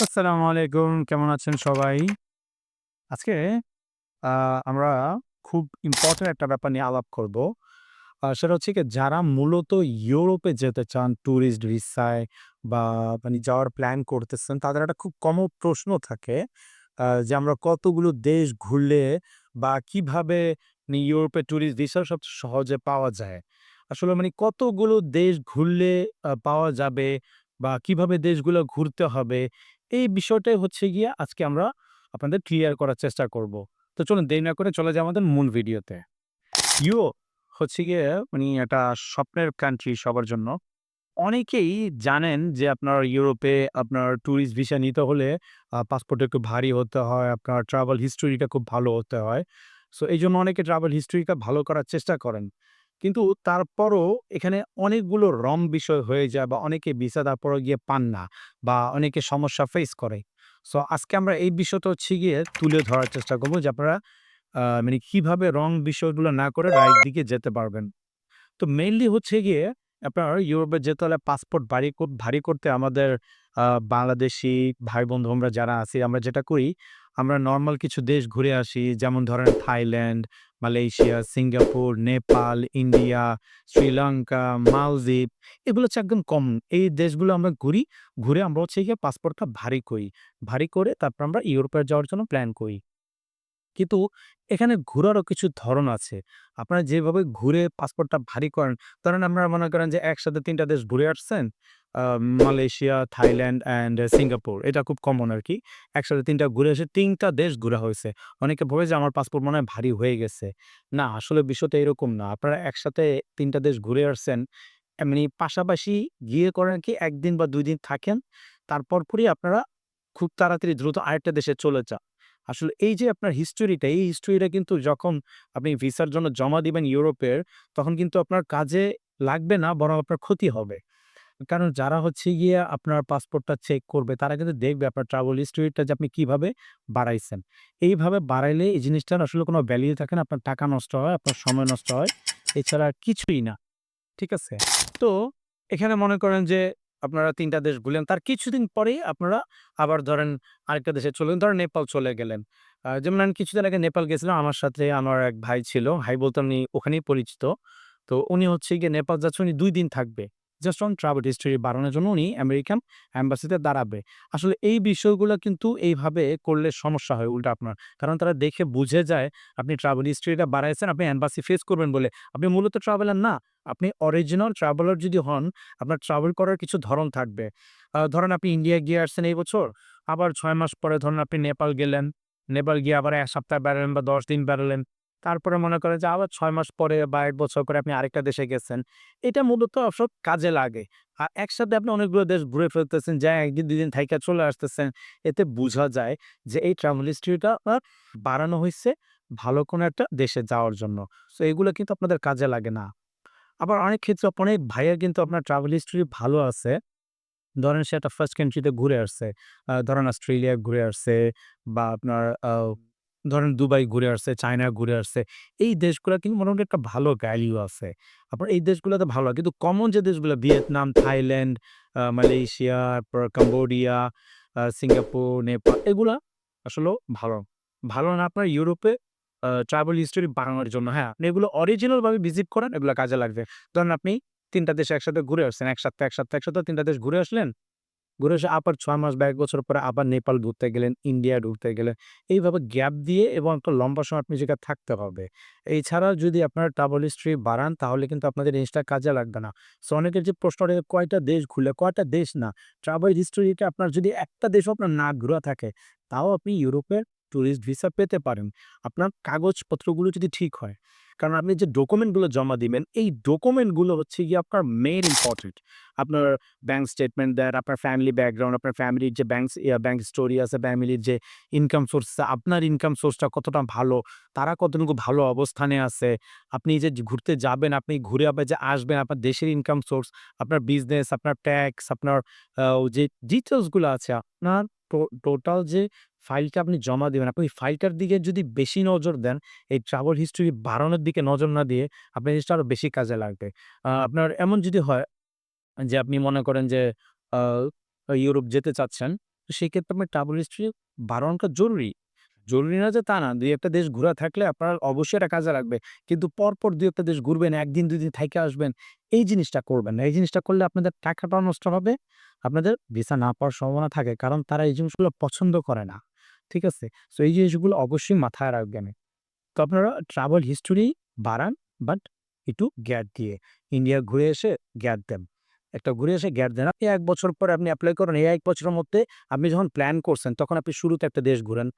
আসসালামু আলাইকুম। কেমন আছেন সবাই? আজকে আমরা খুব ইম্পোর্টেন্ট একটা ব্যাপার নিয়ে আলাপ করব। সেটা হচ্ছে কি যারা মূলত ইউরোপে যেতে চান ট্যুরিস্ট ভিসায় বা মানে যাওয়ার প্ল্যান করতেছেন, তাদের একটা খুব কম প্রশ্ন থাকে যে আমরা কতগুলো দেশ ঘুরলে বা কীভাবে মানে ইউরোপে ট্যুরিস্ট ভিসা সবচেয়ে সহজে পাওয়া যায়? আসলে মানে কতগুলো দেশ ঘুরলে পাওয়া যাবে বা কীভাবে দেশগুলো ঘুরতে হবে? এই বিষয়টাই হচ্ছে গিয়ে আজকে আমরা আপনাদের ক্লিয়ার করার চেষ্টা করব। তো চলুন দেরি না করে চলে যাই আমাদের মূল ভিডিওতে। ইউরোপ হচ্ছে গিয়ে মানে একটা স্বপ্নের কান্ট্রি সবার জন্য। অনেকেই জানেন যে আপনার ইউরোপে আপনার ট্যুরিস্ট ভিসা নিতে হলে পাসপোর্ট একটু ভারী হতে হয়, আপনার ট্রাভেল হিস্টোরিটা খুব ভালো হতে হয়। সো এই জন্য অনেকে ট্রাভেল হিস্টোরিটা ভালো করার চেষ্টা করেন। কিন্তু তারপরও এখানে অনেকগুলো রং বিষয় হয়ে যায় বা অনেকে ভিসা তারপরও গিয়ে পান না বা অনেকে সমস্যা ফেস করে। সো আজকে আমরা এই বিষয়টা হচ্ছে গিয়ে তুলে ধরার চেষ্টা করব যে আপনারা মানে কীভাবে রং বিষয়গুলো না করে রাইট দিকে যেতে পারবেন। তো মেইনলি হচ্ছে গিয়ে আপনার ইউরোপে যেতে হলে পাসপোর্ট ভারী ভারী করতে আমাদের বাংলাদেশি বাংলাদেশী ভাই-বন্ধু আমরা যারা আছি আমরা যেটা করি, আমরা নর্মাল কিছু দেশ ঘুরে আসি। যেমন ধরেন Thailand, Malaysia, Singapore, Nepal, India, Sri Lanka, মালদ্বীপ এগুলো হচ্ছে একদম কম এই দেশগুলো আমরা ঘুরি। ঘুরে আমরা হচ্ছে গিয়ে পাসপোর্টটা ভারী করি। ভারী করে তারপর আমরা ইউরোপে যাওয়ার জন্য প্ল্যান করি। কিন্তু এখানে ঘোরারও কিছু ধরন আছে। আপনারা যেভাবে ঘুরে পাসপোর্টটা ভারী করেন, ধরেন আপনারা মনে করেন যে একসাথে ৩ টা দেশ ঘুরে আসছেন। Malaysia, Thailand and Singapore. এটা খুব কমন আর কি একসাথে ৩ টা ঘুরে এসে তিনটা দেশ ঘোরা হয়েছে অনেকে ভাবে যে আমার পাসপোর্ট মনে হয় ভারী হয়ে গেছে। না, আসলে বিষয়টা এরকম না। আপনারা একসাথে ৩ টা দেশ ঘুরে আসছেন। এমনি পাশাপাশি গিয়ে করেন কি একদিন বা দুই দিন থাকেন। তারপর পরই আপনারা খুব তাড়াতাড়ি দ্রুত আরেকটা দেশে চলে যান। আসলে এই যে আপনার হিস্টোরিটা, এই হিস্টোরিটা কিন্তু যখন আপনি ভিসার জন্য জমা দিবেন ইউরোপের, তখন কিন্তু আপনার কাজে লাগবে না বরং আপনার ক্ষতি হবে। কারণ যারা হচ্ছে গিয়ে আপনার পাসপোর্টটা চেক করবে, তারা কিন্তু দেখবে আপনার ট্রাভেল হিস্টোরিটা যে আপনি কীভাবে বাড়াইছেন। এইভাবে বাড়াইলে এই জিনিসটার আসলে কোনো ভ্যালিউ থাকে না। আপনার টাকা নষ্ট হয়, আপনার সময় নষ্ট হয়। এছাড়া কিছুই না। ঠিক আছে? তো এখানে মনে করেন যে আপনারা ৩ টা দেশ ঘুরলেন। তার কিছুদিন পরেই আপনারা আবার ধরেন আরেকটা দেশে চললেন। ধরেন নেপাল চলে গেলেন। যেমন আমি কিছুদিন আগে নেপাল গেছিলাম। আমার সাথে আমার এক ভাই ছিল। ভাই বলতে উনি ওখানেই পরিচিত। তো উনি হচ্ছে গিয়ে নেপাল যাচ্ছে উনি দুই দিন থাকবে। জাস্ট অন ট্রাভেল হিস্ট্রি বাড়ানোর জন্য উনি আমেরিকান অ্যাম্বাসিতে দাঁড়াবে। আসলে এই বিষয়গুলো কিন্তু এইভাবে করলে সমস্যা হয় উল্টা আপনার। কারণ তারা দেখে বুঝে যায় আপনি ট্রাভেল হিস্ট্রিটা বাড়াইছেন, আপনি এম্বাসি ফেস করবেন বলে। আপনি মূলত ট্রাভেলার না। আপনি অরিজিনাল ট্রাভেলার যদি হন, আপনার ট্রাভেল করার কিছু ধরন থাকবে। ধরেন আপনি ইন্ডিয়া গিয়ে আসছেন এই বছর, আবার ছয় মাস পরে ধরুন আপনি নেপাল গেলেন। নেপাল গিয়ে আবার এক সপ্তাহ বেড়ালেন বা ১০ দিন বেড়ালেন। তারপরে মনে করেন যে আবার ছয় মাস পরে বা এক বছর পরে আপনি আরেকটা দেশে গেছেন। এটা মূলত সব কাজে লাগে। আর একসাথে আপনি অনেকগুলো দেশ ঘুরে ফেলতেছেন, যায়া ১ দিন ২ দিন থাইকা চলে আসতেছেন। এতে বোঝা যায় যে এই ট্রাভেল হিস্টরিটা বাড়ানো হয়েছে ভালো কোনো একটা দেশে যাওয়ার জন্য। সো এগুলো কিন্তু আপনাদের কাজে লাগে না। আবার অনেক ক্ষেত্রে অনেক ভাইয়ের কিন্তু আপনার ট্রাভেল হিস্টরি ভালো আছে। ধরেন সে একটা ফার্স্ট কান্ট্রি তে ঘুরে আসছে। ধরেন অস্ট্রেলিয়া ঘুরে আসছে বা আপনার ধরেন দুবাই ঘুরে আসছে, চায়না ঘুরে আসছে। এই দেশগুলা কিন্তু মোটামুটি একটা ভালো ভ্যালু আছে। আপনার এই দেশগুলাতে ভালো হয়। কিন্তু কমন যে দেশগুলা ভিয়েতনাম, থাইল্যান্ড, মালয়েশিয়া, তারপর কম্বোডিয়া, সিঙ্গাপুর, নেপাল এগুলা আসলেও ভালো। ভালো না আপনার ইউরোপে ট্রাভেল হিস্টরি বানানোর জন্য। হ্যাঁ, আপনি এগুলো অরিজিনাল ভাবে ভিজিট করেন, এগুলা কাজে লাগবে। ধরেন আপনি ৩ টা দেশে একসাথে ঘুরে আসছেন। ১ সপ্তাহ, ১ সপ্তাহ, ১ সপ্তাহ ৩ টা দেশ ঘুরে আসলেন। ঘুরে এসে আবার ছয় মাস বা ১ বছর পরে আবার নেপাল ঘুরতে গেলেন, ইন্ডিয়া ঘুরতে গেলেন। এইভাবে গ্যাপ দিয়ে এবং একটা লম্বা সময় আপনি জায়গায় থাকতে হবে। এছাড়া যদি আপনারা ট্রাভেল হিস্ট্রি বাড়ান তাহলে কিন্তু আপনাদের জিনিসটা কাজে লাগবে না। সো অনেকের যে প্রশ্নটা কয়টা দেশ ঘুরলে, কয়টা দেশ না। ট্রাভেল হিস্ট্রিটা আপনার যদি একটা দেশও আপনার না ঘোরা থাকে, তাও আপনি ইউরোপের টুরিস্ট ভিসা পেতে পারেন। আপনার কাগজপত্রগুলো যদি ঠিক হয়। কারণ আপনি যে ডকুমেন্টগুলো জমা দিবেন, এই ডকুমেন্টগুলো হচ্ছে গিয়ে আপনার মেইন ইম্পর্টেন্ট আপনার ব্যাঙ্ক স্টেটমেন্ট দেন, আপনার ফ্যামিলি ব্যাকগ্রাউন্ড, আপনার ফ্যামিলির যে ব্যাঙ্ক ব্যাঙ্ক স্টোরি আছে, ফ্যামিলির যে ইনকাম সোর্স আপনার ইনকাম সোর্সটা কতটা ভালো, তারা কতটুকু ভালো অবস্থানে আছে। আপনি যে ঘুরতে যাবেন, আপনি ঘুরে আবার যে আসবেন, আপনার দেশের ইনকাম সোর্স, আপনার বিজনেস, আপনার ট্যাক্স, আপনার যে ডিটেলসগুলো আছে, আপনার টোটাল যে ফাইলটা আপনি জমা দেবেন আপনি ফাইলটার দিকে যদি বেশি নজর দেন, এই ট্রাভেল হিস্ট্রি বাড়ানোর দিকে নজর না দিয়ে, আপনার জিনিসটা আরও বেশি কাজে লাগবে। আপনার এমন যদি হয় যে আপনি মনে করেন যে ইউরোপ যেতে চাচ্ছেন। তো সেক্ষেত্রে আপনার ট্রাভেল হিস্ট্রি বাড়ানোটা জরুরি। জরুরি না যে তা না। ২-১ দেশ ঘোরা থাকলে আপনার অবশ্যই এটা কাজে লাগবে। কিন্তু পরপর ২-১ দেশ ঘুরবেন, একদিন দুই দিন থাইকা আসবেন, এই জিনিসটা করবেন না। এই জিনিসটা করলে আপনাদের টাকাটাও নষ্ট হবে, আপনাদের ভিসা না পাওয়ার সম্ভাবনা থাকে। কারণ তারা এই জিনিসগুলো পছন্দ করে না। ঠিক আছে? সো এই জিনিসগুলো অবশ্যই মাথায় রাখবেন। তো আপনারা ট্রাভেল হিস্টোরি বাড়ান বাট একটু গ্যাপ দিয়ে। ইন্ডিয়া ঘুরে এসে গ্যাপ দেন। একটা ঘুরে এসে গ্যাপ দেন। আপনি এক বছর পরে আপনি অ্যাপ্লাই করেন। এই এক বছরের মধ্যে আপনি যখন প্ল্যান করছেন তখন আপনি শুরুতে একটা দেশ ঘুরেন।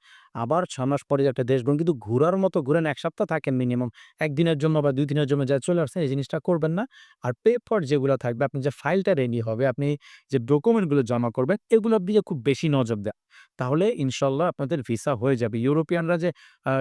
আবার ছ মাস পরে একটা দেশ ঘুরেন। কিন্তু ঘুরার মতো ঘুরেন এক সপ্তাহ থাকেন মিনিমাম। ১ দিনের জন্য বা দুই দিনের জন্য যা চলে আসছেন এই জিনিসটা করবেন না। আর পেপার যেগুলো থাকবে আপনি যে ফাইলটা রেডি হবে, আপনি যে ডকুমেন্টগুলো জমা করবেন এগুলোর দিকে খুব বেশি নজর দেন। তাহলে ইনশাল্লাহ আপনাদের ভিসা হয়ে যাবে। ইউরোপিয়ানরা যে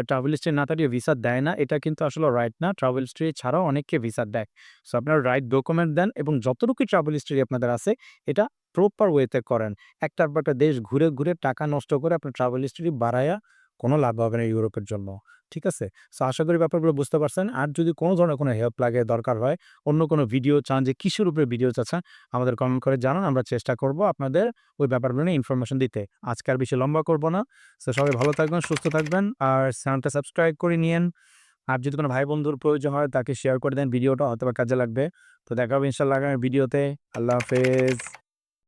ট্রাভেল হিস্ট্রি না থাকলে ভিসা দেয় না এটা কিন্তু আসলে রাইট না। ট্রাভেল হিস্ট্রি ছাড়াও অনেককে ভিসা দেয়। সো আপনারা রাইট ডকুমেন্ট দেন এবং যতটুকুই ট্রাভেল হিস্ট্রি আপনাদের আছে এটা প্রপার ওয়েতে করেন। একটার পর একটা দেশ ঘুরে, ঘুরে টাকা নষ্ট করে আপনার ট্রাভেল হিস্ট্রি বাড়ায়া কোনো লাভ হবে না ইউরোপের জন্য। ঠিক আছে? সো আশা করি ব্যাপারগুলো বুঝতে পারছেন। আর যদি কোনো ধরনের কোনো হেল্প লাগে, দরকার হয়, অন্য কোনো ভিডিও চান যে কিসের উপরে ভিডিও চাচ্ছেন আমাদের কমেন্ট করে জানান। আমরা চেষ্টা করব আপনাদের ওই ব্যাপারগুলো নিয়ে ইনফরমেশন দিতে। আজকে আর বেশি লম্বা করব না। সো সবাই ভালো থাকবেন, সুস্থ থাকবেন। আর চ্যানেলটা সাবস্ক্রাইব করে নিয়েন। আর যদি কোনো ভাই বন্ধুর প্রয়োজন হয়, তাকে শেয়ার করে দেন, ভিডিওটা হয়তো কাজে লাগবে। তো দেখা হবে ইনশাল্লাহ আগামী ভিডিওতে। আল্লাহ হাফেজ।